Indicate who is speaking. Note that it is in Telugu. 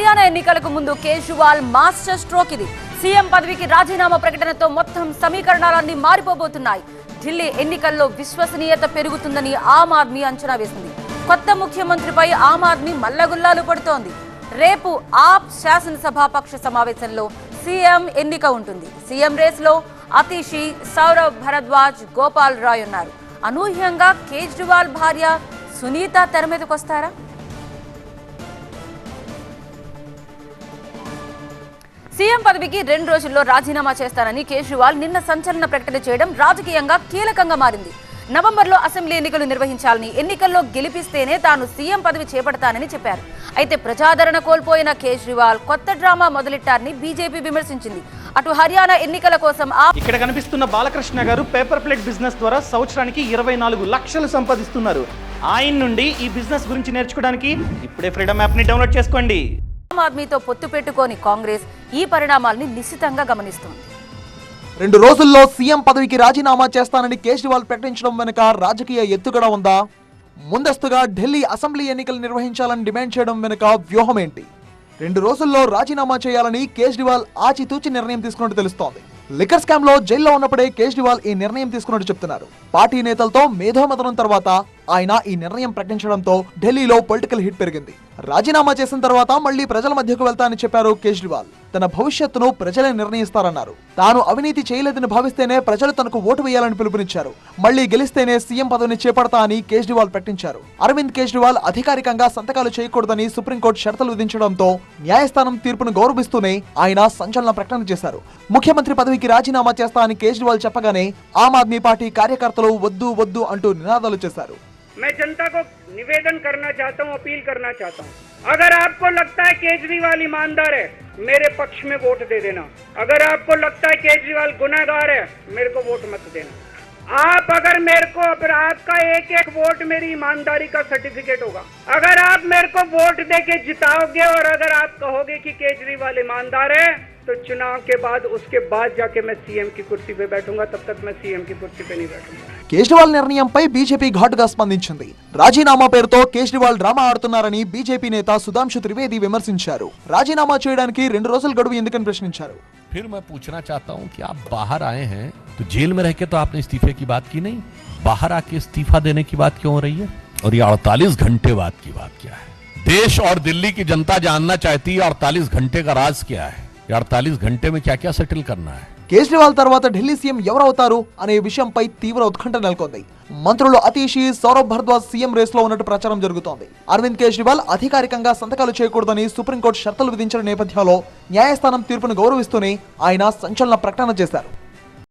Speaker 1: హర్యానా ఎన్నికలకు ముందు కేజ్రీవాల్ మాస్టర్ స్ట్రోక్ ఇది. సీఎం పదవికి రాజీనామా ప్రకటనతో మొత్తం సమీకరణాలన్నీ మారిపోబోతున్నాయి. ఢిల్లీ ఎన్నికల్లో విశ్వసనీయత పెరుగుతుందని ఆమ్ ఆద్మీ అంచనా వేసింది. కొత్త ముఖ్యమంత్రిపై ఆమ్ ఆద్మీ మల్లగుల్లాలు పడుతోంది. రేపు ఆప్ శాసనసభాపక్ష సమావేశంలో సీఎం ఎన్నిక ఉంటుంది. సీఎం రేస్లో అతీషి సౌరవ్ భరద్వాజ్ గోపాల్ రాయ్ ఉన్నారు. అనూహ్యంగా కేజ్రీవాల్ భార్య సునీత తెర మీదకొస్తారా? సీఎం పదవికి రెండు రోజుల్లో రాజీనామా చేస్తానని కేజ్రీవాల్ నిన్న సంచలన ప్రకటన చేయడం రాజకీయంగా కీలకంగా మారింది. నవంబర్లో అసెంబ్లీ ఎన్నికలు నిర్వహించాలని ఎన్నికల్లో గెలిపిస్తేనే తాను సీఎం పదవి చేపడతానని చెప్పారు. అయితే ప్రజాదరణ కోల్పోయిన కేజ్రీవాల్ కొత్త డ్రామా మొదలెట్టారని బీజేపీ విమర్శించింది. అటు హర్యానా ఎన్నికల కోసం
Speaker 2: ఇక్కడ కనిపిస్తున్న బాలకృష్ణ గారు పేపర్ ప్లేట్ బిజినెస్ ద్వారా సంవత్సరానికి ఇరవై నాలుగు లక్షలు సంపాదిస్తున్నారు. ఆయన నుండి ఈ బిజినెస్ గురించి నేర్చుకోవడానికి ఇప్పుడే ఫ్రీడమ్ యాప్ని డౌన్లోడ్ చేసుకోండి.
Speaker 1: ఆద్మీతో పొత్తు పెట్టుకోని కాంగ్రెస్ ఈ పరిణామాల్ని నిశ్చితంగా గమనిస్తోంది.
Speaker 3: రెండు రోజుల్లో సీఎం పదవికి రాజీనామా చేస్తానని కేజ్రీవాల్ ప్రకటించడం వెనుక రాజకీయ ఎత్తుగడ ఉందా? ముందస్తుగా ఢిల్లీ అసెంబ్లీ ఎన్నికలు నిర్వహించాలని డిమాండ్ చేయడం వెనుక వ్యూహం ఏంటి రెండు రోజుల్లో రాజీనామా చేయాలని కేజ్రీవాల్ ఆచితూచి నిర్ణయం తీసుకున్నట్టు తెలుస్తోంది. లిక్కర్ స్కామ్లో జైల్లో ఉన్నప్పుడే కేజ్రీవాల్ ఈ నిర్ణయం తీసుకున్నట్టు చెప్తున్నారు. పార్టీ నేతలతో మేధోమతనం తర్వాత ఆయన ఈ నిర్ణయం ప్రకటించడంతో ఢిల్లీలో పొలిటికల్ హిట్ పెరిగింది. రాజీనామా చేసిన తర్వాత మళ్ళీ ప్రజల మధ్యకు వెళ్తానని చెప్పారు కేజ్రీవాల్. తన భవిష్యత్తును ప్రజలే నిర్ణయిస్తారన్నారు. తాను అవినీతి చేయలేదని భావిస్తేనే ప్రజలు తనకు ఓటు వేయాలని పిలుపునిచ్చారు. మళ్ళీ గెలిస్తేనే సీఎం పదవిని చేపడతా అని కేజ్రీవాల్ ప్రకటించారు. అరవింద్ కేజ్రీవాల్ అధికారికంగా సంతకాలు చేయకూడదని సుప్రీంకోర్టు షరతులు విధించడంతో న్యాయస్థానం తీర్పును గౌరవిస్తూనే ఆయన సంచలన ప్రకటన చేశారు. ముఖ్యమంత్రి పదవికి రాజీనామా చేస్తా అని కేజ్రీవాల్ చెప్పగానే ఆమ్ ఆద్మీ పార్టీ కార్యకర్తలు వద్దు వద్దు అంటూ నినాదాలు చేశారు.
Speaker 4: मैं जनता को निवेदन करना चाहता हूँ, अपील करना चाहता हूँ। अगर आपको लगता है केजरीवाल ईमानदार है, मेरे पक्ष में वोट दे देना। अगर आपको लगता है केजरीवाल गुनागार है, मेरे को वोट मत देना। आप अगर मेरे को, अगर आपका एक एक वोट मेरी ईमानदारी का सर्टिफिकेट होगा। अगर आप मेरे को वोट दे के जिताओगे और अगर आप कहोगे कि केजरीवाल ईमानदार है तो चुनाव के बाद उसके बाद जाके मैं सीएम की कुर्सी पे बैठूंगा तब तक मैं सीएम की कुर्सी पे नहीं बैठूंगा
Speaker 3: కేజ్రీవాల్ నిర్ణయంపై బీజేపీ ఘాటుగా స్పందించింది రాజీనామా పేరుతో కేజ్రీవాల్ డ్రామా ఆడుతున్నారని బీజేపీ నేత సుధాంశు త్రివేది విమర్శించారు రాజీనామా చేయడానికి రెండు రోజుల గడువు ఎందుకని ప్రశ్నించారు
Speaker 5: फिर मैं पूछना चाहता हूं कि आप बाहर आए हैं तो जेल में रह के तो आपने इस्तीफे की बात की नहीं बाहर आके इस्तीफा देने की बात क्यों हो रही है और ये अड़तालीस घंटे बाद की बात क्या है देश और दिल्ली की जनता जानना चाहती है अड़तालीस घंटे का राज क्या है ये अड़तालीस घंटे में क्या क्या सेटल करना है
Speaker 3: కేజ్రీవాల్ తర్వాత ఢిల్లీ సీఎం ఎవరవుతారు అనే విషయంపై తీవ్ర ఉత్కంఠ నెలకొంది మంత్రులు అతీషి సౌరవ్ భరద్వాజ్ సీఎం రేస్ లో ఉన్నట్టు ప్రచారం జరుగుతోంది అరవింద్ కేజ్రీవాల్ అధికారికంగా సంతకాలు చేయకూడదని సుప్రీంకోర్టు షరతులు విధించిన నేపథ్యంలో న్యాయస్థానం తీర్పును గౌరవిస్తూనే ఆయన సంచలన ప్రకటన చేశారు